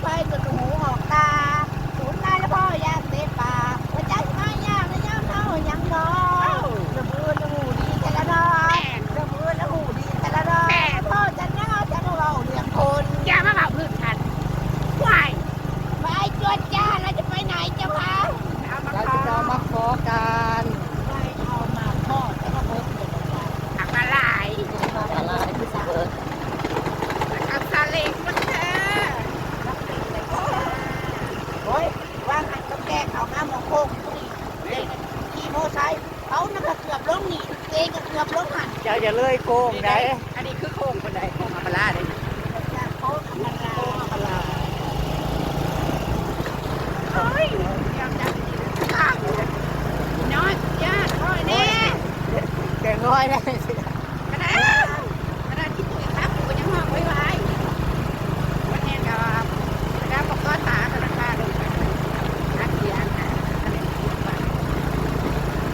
拍个头啊。 อย่าเลยโกงได้อันนี้คือโค้งคนใดโค้งอัปลาได้จากโค้งธรรมดาอัปลาเฮ้ยยังจังข้างเลยน้อยญาติพ่อยแน่แกง่อยได้สิ ขนาดขนาดที่ตัวครับกูก็ยังห้องไว้ไว้วันนี้กับแล้วก็ก้อนหาธนาคารเลยนักเรียนนะอันนี้คิดว่า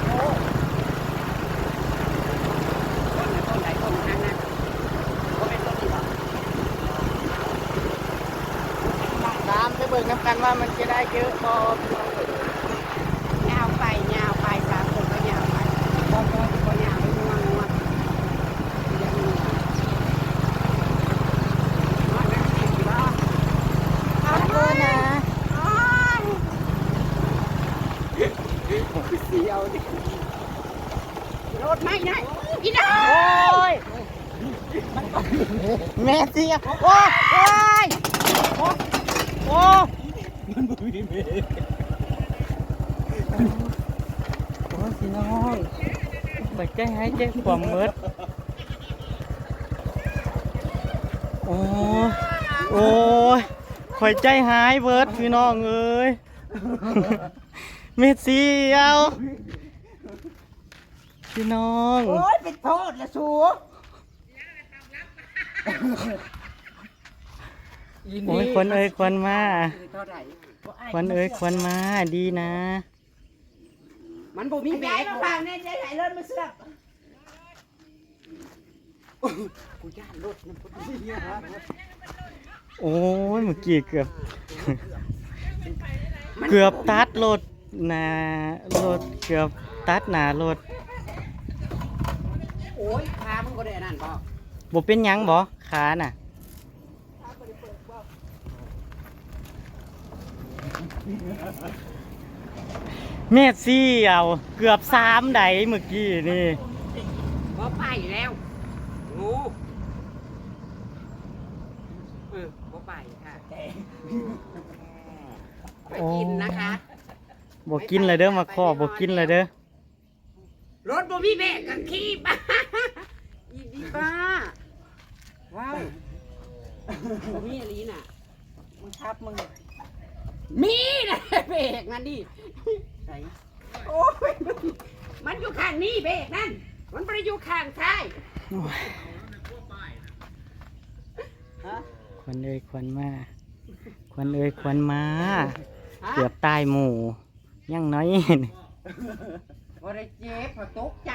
โอ้ต้นไหนต้นไหนต้นนั้นนะก็เป็นต้นที่บอก ตามไปเบิ่งน้ำกันว่า มันจะได้เยอะพอยาไปยาไปสามคนก็ยาไปพอพอก็ยาไปงัวงัวอย่างนี้ว่านั่นสิว่าขอบคุณนะเสียวดิรถไม่ได้อีน้าโอ้ยแม่เสียโอ้ยโอ้ยโอ้ ยโอ้ยมันบุยเมโอ้ยพี่น้องไปใจหายใจความมืดโอ้ยโอ้ยข่อยใจหายเบิดพี่น้องเอ้ยเมดเสียวพี่น้อง โอ้ยเป็นโทษละสู โอ้ยคนเอ้ยคนมาเท่าไหร่คนเอ้ยคนมาดีนะ มันบ่มีมีแบแม่กมาฟังเนี่ยจะไหลเลือดมาเสือกกูย่านรถมันบ่มีฮะโอ้ยเมื่อกี้เกือบ เกือบตัดรถหนารถเกือบตัดหนารถโอ้ยพามึงก็ได้อันนั่นบ่บ่เป็นหยังบ่ขาน่ะ เมตรซี่เอาเกือบสามไดเมื่อกี้นี่บ่ไปแล้วงูเออบ่ไปค่ะไปกินนะคะบ่กินเลยเด้อมาขอบ่กินเลยเด้อรถบ่มีเบรกกับขี้บ้าอีดีบ้าว้าวบ่มีอะไรน่ะมึงทับมึง มีนะเบรกนั่นดิไหนโอ้ยมันมันอยู่ข้างนี้เบรกนั่น มันไม่ได้อยู่ข้างท้ายโอ้ยฮะควันเอ้ยควันมาควันเอ้ยควันมาฮะเกือบตายหมู่ยังน้อย บ่ได้เจ็บเพราะตกใจ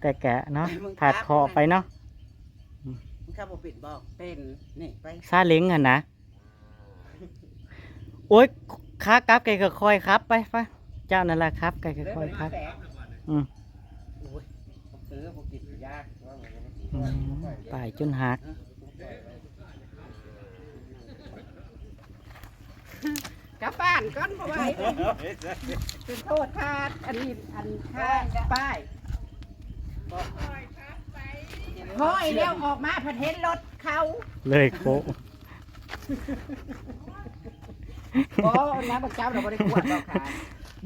แต่แกะเนาะถาดคอไปเนาะมึงขับบ่ปิดบอกเป็นนี่ไปซาเล้งอะนะ โอ๊ยค้ากลับไก่ก็คอยครับ ไปไปเจ้านั่นแหละครับ ไก่ก็คอยครับแสงอืมโอ้ยผมซื้อผมกินยากว่าไงอืมป่ายจนหักกลับบ้านก่อนเพราะว่าเป็นโทษค่าอันนี้อันค่าป้ายพอไอ้เลี้ยวออกมาพันเห็นรถเขา เลยโค บ่นะบักเจ้าเราบ่ได้กวดเราค่ะ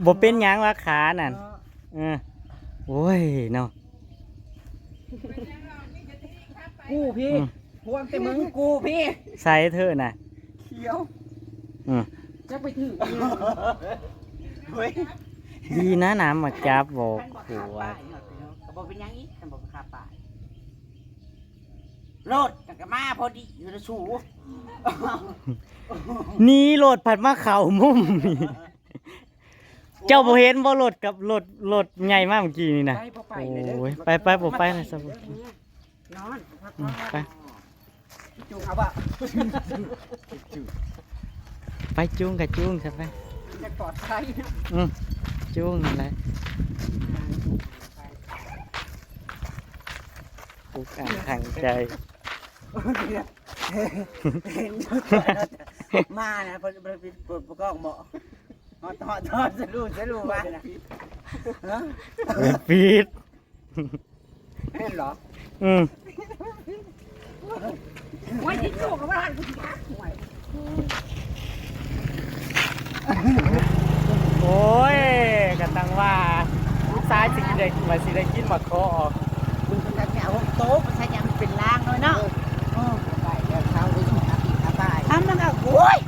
บ่เป็นหยังว่าขานั่นเออโอ้ยเนาะ กูพี่อืม พวงแต่มึงกูพี่ใส่เธอะน่ะเขียวอืมจะไปถึงเฮ้ยดีนะน้ำมาจับบอกขวดก็บอกเป็นหยังอีกกันบอกคาป่าย รถกันก็มาพอดีอยู่นะสูนี่รถผัดมาเข่ามุมนี่เจ้าบ่เห็นบ่รถกับรถรถใหญ่มากเมื่อกี้นี่นะไปบ่ไปโอ้เลยเด้อยไปไปบ่ไปเลยสบนอนพักอืผ่อมนไปจูงเอาบ่ะไปจูงกับจูงครับไปจะปลอดภัยอืมจูงนั่นแหละปุกอ่านทางใจเห็น มานะพอพอพอพอกล้องเหมาะทอดทอดทอดจะรู้จะรู้ว่าฮะเป็นปีดเห็นเหรออืมวันที่จูงกับว่ากูทักหวยโอ้ยกะตังว่าลูกสายสิได้มาสิได้กินมักคอออกคุณจะแถวโต๊ะมันใช้ยามันเป็นล่างน้อยเนาะ ไปแล้วเขาไปอยู่อาบิอาบาย ทำมันก็โอ้ย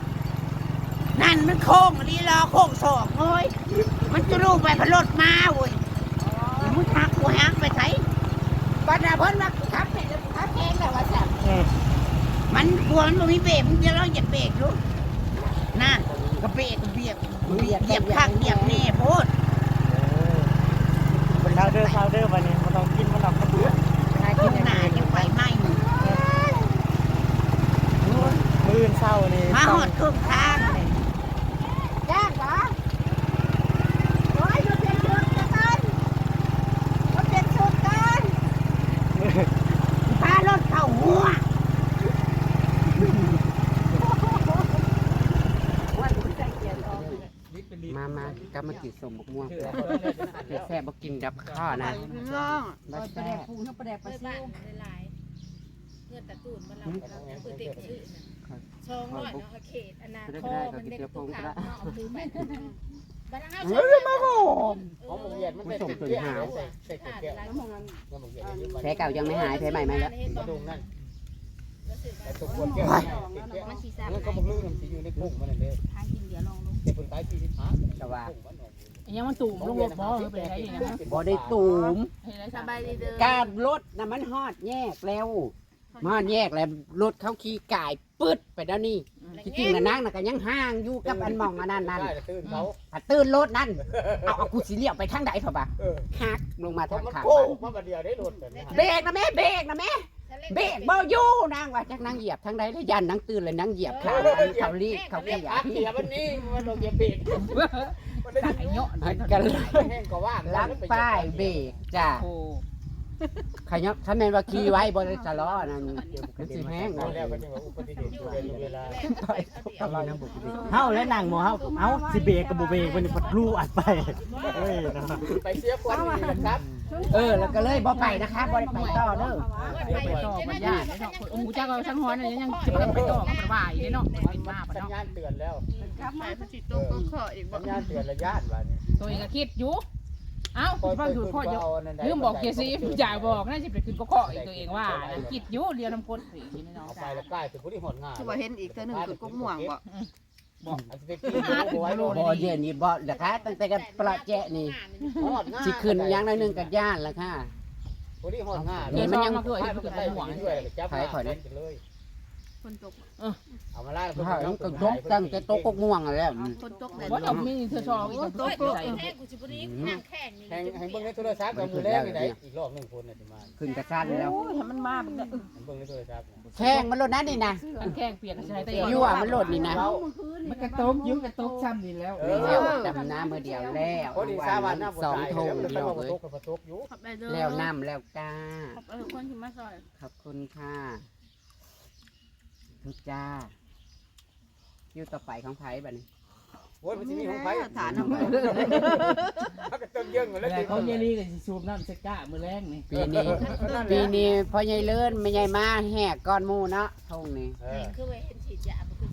นั่นมันโค้งดีรอโค้งสองเอ้ยมันจะลูกไปพลดมาเว้ยมึงหักกูหักไปไสบัดน่ะเพิ่นว่ากูทับเป็ดแล้วกูทับแข้งแล้วว่าจังอืมมันกลัวมันบ่มีเบรกมึงจะลองเหยียบเบรกดูนั่นก็เบรกเบียบเบียบเหยียบข้างเหยียบแน่โพดเช้าเด้อเช้าเด้อวันนี้มันต้องกินมันออกกระดูางหน้ายังไฟไหม้อยู่ มื้ออื่นเช้านี่ มาห ต้อ อง ดเครื่องทางเลย ย่างเหรอโอ้ยรถเป็นชุดกันรถเป็นชุดกัน พารถเข้าหัว มามากำมากินสมบกม่วง แต่แซ่บบ่กินดับข้อนะน้องบ่ประแซ่แดกบปูเนาะประแดกปลาซิวหลายเงินตะตูนมาเราเราคือเต็มชื่อนะช่องร้อยเนาะเขตอนาคตมันเด็กตุ๊กขาเนาะเอาคือไปบ้านเฮาเฮ้ยมาโหของโรงเรียนมันเป็นผู้ชมตัวหาวใส่ใส่ขาดแก้วหลายน้ำมันน้ำมันเย็นนี่แผลเก่ายังไม่หายแผลใหม่มาแล้วกระดุมนั่นรู้สึกไอ้ตัวขวดแก้วแก้วมันสีซ้มันก็บอกลื่นมันสิอยู่ในพุ่งมันนั่นเด้ทางกินเดี๋ยวลองลง แต่คนขายที่สิบห้าแต่ว่ายังมันตุ่มลงรถบ่หรือเป็นอะไรอย่างเงี้ยบ่ได้ตูมเห็นอะไรสสบาบายยดีเด้อการรถน่ะมันฮอดแยกแล้วมาฮอดแยกแล้วรถเขาขี่กายปึ๊ดไปแล้วนี่ที่จริงน่ะนางน่ะก็ยังห่างอยู่กับอันหมองอันนั้นนั่นได้ตื่นเขาถ้าตื่นรถนั่นเอาเอากูสิเลี้ยวไปทางใดเถอะบ่ะเออหักลงมาเพราะทางมันข้างโค้บ้างนมาบัดเดียวได้รถแบบนี้เบรกนะแม่เบรกนะแม่ เบรกบ่อยู่นางว่าจักนางเหยียบทางใดแล้วยันนางตื่นเลยนางเหยียบขาเขารีบเขาเรีเกียยกพักเสียวันนี้มันโดนเย็บเบรกมันได้ไอ้เนาะกันเลยแห้งก็ว่างลักป้ายเบรกจ้าโอ้ขยับถ้าแม่นว่าขี่ไว้บ่ได้จะล้อนั่นมันสิแห้งแล้เนาะวก็จะว่าอุบัติเหตุอยู่เวลาเฮาและนางหมอเฮาเอ้าสิเบรกกับบ่เบรกมันปัดรูอัดไปเฮ้ยเนาะไปเสียควันนี่นะครับ เออแล้วก็เลยบ่ไปนะคะบ่ได้ไปต่อเด้อไปต่อมันยากเนาะโอ้โหจ้าก็ช่างฮ้อนนี่ยังจะไปต่อกับว่าอีกเนาะเป็นมาปะสัญเนาะญาณเตือนแล้วครับมาสิตกขออีกบ่สัญญาณเตือนระยะว่านี่ตัวเองก็คิดอยู่เอ้าฟังดูพ่อเยอะลืมบอกเกียร์ซีจ่าบอกน่าจะไปขึ้นก็เคาะอีกตัวเองว่าคิดอยู่เรียวน้ำก้นสีนี่เนาะเอาไปแล้วใกล้ถึงผู้ที่หดงานคือว่าเห็นอีกตัวหนึ่งคือกุ้งม่วงบ่ บอกอันที่ไปกินบ่ไว้โลดบ่เย็นนี่บ่นะคะตั้งแต่กันประแจะนี่หอดงานสิขึ้นอย่างน้อยหนึงกับย่านละค่ะผู้ที่หอดงานเดี๋ยวมันยังเกิดให้อยู่มันกับได้หหวัวังงด้วยจับมาเลยเลยคนตกเอามาล่าถ้ามันก็ตกตั้งแต่ตกกกม่วงแล้วคนตกแดดว่าจะมีเธอชอบอีกตตัวกตัวตกใส่แค่กูสิบ่นี้นั่งแข่งนี่แห่งแห่งเบิ่งในโทรศัพท์กับมือแรกนี่ไหนอีกรอบหนึงคนน่ะสิมาขึ้นกระชั้นแล้วให้มันมาแบบนี้เบิ่งในโทรศัพท์ แข้งมันรถนั้นนี่นะกันแข้งเปียกใช้แต่ยั่วมันรถนี่นะมันกระตกยุ่งกระตกซ้ำนี่แล้วเอเดียวอดำน้ำมือเดียวแล้วคนอีสานว่าน้ำสองโถงแล้เดียววก็เลยตกกับตกอยู่ขอบได้เด้อแล้วน้ำแล้วกาขอบเออคนที่มาซอยขอบคุณค่ะทุกจ้าคิวต่อไปของไผ่บัดนี้ โอ้ยมันสิมีของไผฐานน้ำมันก็ต้องเยิ่งมาแล้วแต่เขาเยลี่กับสูบน้ำเซก้ามือแรงนี่ปีนี้ปีนี้พ่อใหญ่เลื่อนไม่ใหญ่มาแหกก้อนหมูเนาะทงนี้เออคือว่าเห็นฉีดยาบ่คือ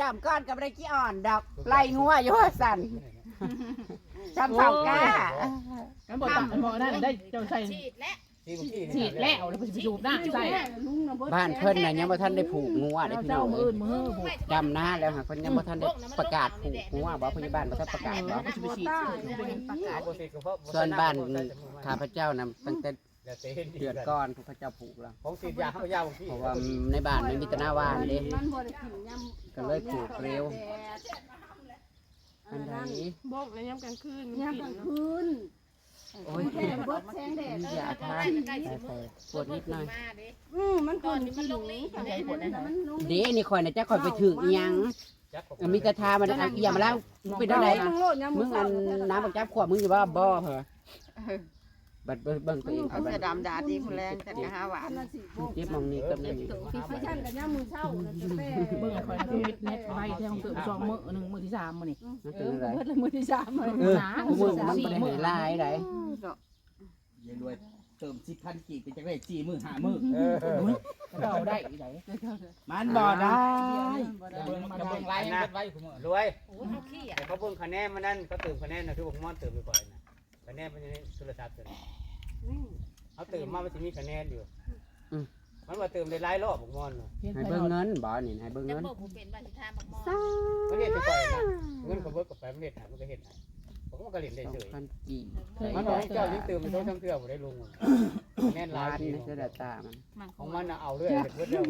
ดำก้อนกับไรกี้อ่อนดอกไล่งัวอยู่ว่าสั่นจำเสาก้า กันบอกตัดบอกนั่นได้เจ้าใส่ฉีดและที่บางที่ ฉีดแล้วแล้วไปสูบน้ำใส่บ้านเพิ่นน่ะยังบ่ทันได้ผูกงัวเด้เอาพี่เจ้าน้องมืเอ้อยมือผูกดำหน้าแล้วค่ะเพิ่นยังบ่ทันได้ประกาศผูกงัวบ่พยาบาลบ่ทันประกาศบ่ ก็จะไปฉีดเป็นประกาศบ่สิก็เพราะส่วนบ้านข้าพเจ้านํตั้งแต่เดืเดืออดดก่ก่อนพระเจ้าผูกแล้วของสีดยาเขายาวบางที่เพราะว่าในบ้านไม่มีแตหน้าวานเด้มันบ่ได้กินยำก็เลยผูกเร็วอันใดบอกเลยยำกลางคืนยำกลางคืน โอ้ยแดดเบิดแสงแดดอย่าทานปวดนิดหน่อยมาเด้อืมมันก่อนกินหนูมันลงเด้นี่คอยน่ะจะคอยไปถึงอีหยังจักเออมีแต่ทามันเอาอีหยังมาแล้วมึงเป็นอะไรมึงโลดยำมึงอันน้ำบักจับขวบมึงอยู่ว่าบ่เหรอ บัดเบิ่งเบิ่งตัวเองเอาบัดเสื้อดำดาดีคุณแรงแต่กะหาหวานน่ะสิเจ็บมองนี้ก็ไม่มีไปชั้นกับยำมือเช้าน่ะจะแป้เบิ่งคอยคือมิดเน็ตไว้ที่ห้องตื่นสองมื้อหนึ่งมื้อที่สามมื้อนี่มันเป็นอะไรเบิดละมือที่3เลยเออมึงมันบ่ได้ให้ลายไดยายรวยเติมสิบพันกี่เป็นจักได้จีมือหามือเออก็เอาได้ไหนมันบ่ได้จะเบิ่งจะเบิ่งไลฟ์เป็นไว้คุณมื้อรวยโอ้ยเฮาขี้อะแต่เขาเบิ่งคะแนนมันนั่นเขาเติมคะแนนนะคือบอกมอนเติมไปก่อนนะ คะแนนมันอยู่ในโทรศัพท์ตัวนี้เขาเติมมามันจะมีคะแนนอยู่มันว่าเติมได้หลายรอบบอกมอนน่ะให้เบิ่งเงินบ่นี่ให้เบิ่งจะเงิน บอกผู้เป็นบัตรทามบักมอ มันเฮ็ดไปก่อนนะเงินเขาเบิกกับไปมันเฮ็ดหามันก็เฮ็ดหา ผมก็มันก็เล่นได้สองเฉยพันกี่มันบอกให้เจ้ายิ่งเติมมันต้องทำเทื่อบ่ได้ลงคะแนนหลาล้ายนดีนี่คือดาตามันของมันน่ะเอาเรื่อยเฮ็ดเบิดแล้ว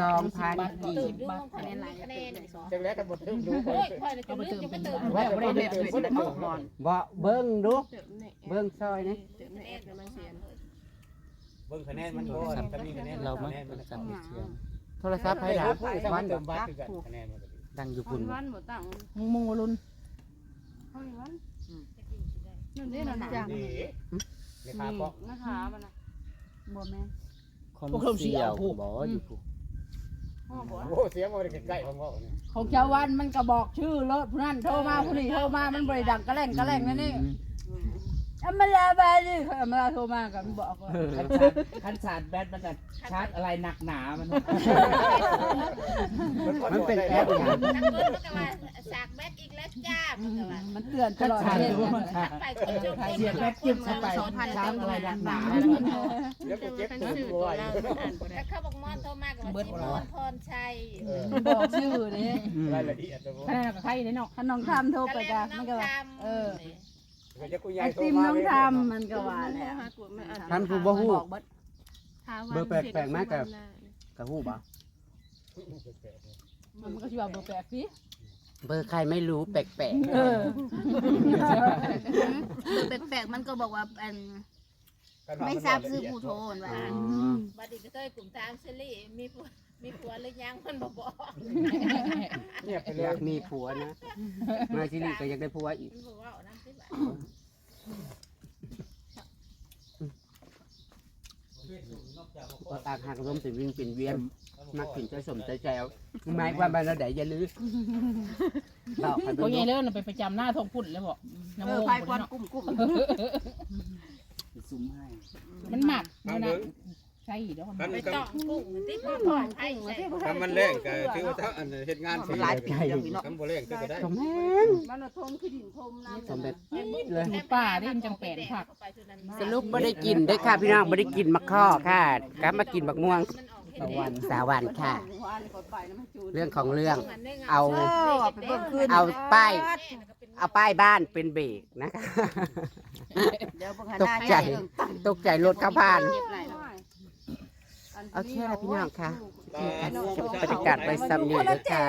สองพันกี่ตื่นดูของคะแนนหลายคะแนนจังแล้วกันบ่ถึงดูโอ้ยค่อยเลยจะลืมจะไปเติมว่าจะบ่ได้เติมบ่ได้เติมก่อนบ่เบิ่งดูเบิ่งซอยนี่เบิ่งคะแนนมันก่อนถ้ามีคะแนนเรามาคะแนนมันสั่งเสียงโทรศัพท์ให้ให้ดาดาผู้สร้างเติมบัตรคือกันคะแนนมันก็ดีดังอยู่พุ่นวันบ่ตั้งมึงมึงวรุณเฮ้ยวันจะกิ นสิได้นั่นเด้นั่นจังนี่นี่ครับก็นะคะมันน่ะบ่แม่นคนเสียวบ่อยู่ผู้พ่อบ่โอ้เสียงมันใกล้ๆของเว้านี่ของเจ้าวันมันก็บอกชื่อรถผู้นั้นโทรมาผู้นี้โทรมามันบ่ได้ดังกระแล่งกระแล่งนั่นนี่ อำมาลาบาดิอำมาลาโทรมาก็มันบอกว่าคันชาร์จแบตมันก็ชาร์จอะไรหนักหนามัน มันเป็นแอปอย่างนักเบิร์ดมันก็ว่าสากแบตอีกแล้วจ้ามันก็ว่ามันเตือนตลอดชาร์จเวรู้ลามันชาร์จไปคนจบเสียบแบตจิ้มเข้าไปชาร์จอะไรหนักหนาเดี๋ยวก็เจ็บตัวบ่ไหวแล้วเขาบอกมอนโทรมากับว่าชิมอนพรชัยเออมันบอกชื่อนี่รายละเอียดตัวขนาดกับใครเนี่ยเนาะถ้าน้องทำโทรไปก็ก็เล่นน้มัอนงก็ว่าทำเออก็จะกู ไอย้ายโทรติมมาน้องเลยทำมันก็ว่าแล้วท่านผู้บ่ฮู้ บอกเบิดเบอร์แปลกๆมากกับกะฮู้บ่มันก็ชื่อว่าเบอร์แปดสิเบอร์ใครไม่รู้แปลกเออคือแปลกๆมันก็บอกว่าอันไม่ทราบชื่อผู้โทรว่าๆอ๋อบัดนี้ก็เคยกลุ่มตามเซรี่มีผัว มีผัวหรือยังมันบอกบอกเงียบไปเลอยยากมีผัวนะมาซิริก็อยากได้ผัวอีกมันบอกว่าน้ำสิบาทก็ตากหักลมเป็นวิ่งเป็นเวียนมักกินใจสมใจแจวหมายความว่าเราได้อย่าลืมบอกให้พวกเบิ่ยังงเลิกไปประจำหน้าทงพุ่นแล้วบอกน้ำเอโมอพายควันกุ้มกุ้มซุ่มให้มันหมักมันนะ ใช่เดี๋ยวมันไปต้องกุ้งที่พ่อพ่อไอ้ใส่ถ้ามันแรงก็ถือว่าถ้าอันเฮ็ดงานสิหลายปีแล้วพี่น้องทำบ่แรงก็ได้สมแห้งมันทมคือดินทมน้ำสมแบบเลยป้าได้มันจังแปลนผักสรุปไม่ได้กินได้อค่ะพี่น้องไม่ได้กินมะข้อค่ะกลับมากินบักม่วงมันออกเห็ดสาวันค่ะวานกดไปนะมันจูนเรื่องของเรื่องเอาไปเบิ่งคืนเอาป้ายเอาป้ายบ้านเป็นเบรกนะคะเดี๋ยวเบิ่งตกใจตกใจรถเข้าผ่าน เจ็บไหล่โอเคนะพี่น้องค่ะนี่ค่ะบรรยากาศไว้ซ้ำนี่ด้วยค่ะ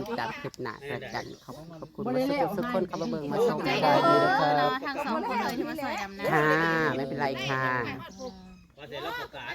ติดตามคลิปหน้ากันขอบขอบคุณมาสุกคนเข้ามาเบิ่งมาชมกันด้วยนะครับ ทางสองคนเลยที่มาซอยดำนะ ค่ะ ไม่เป็นไรค่ะ ว่าแต่เราประกาศ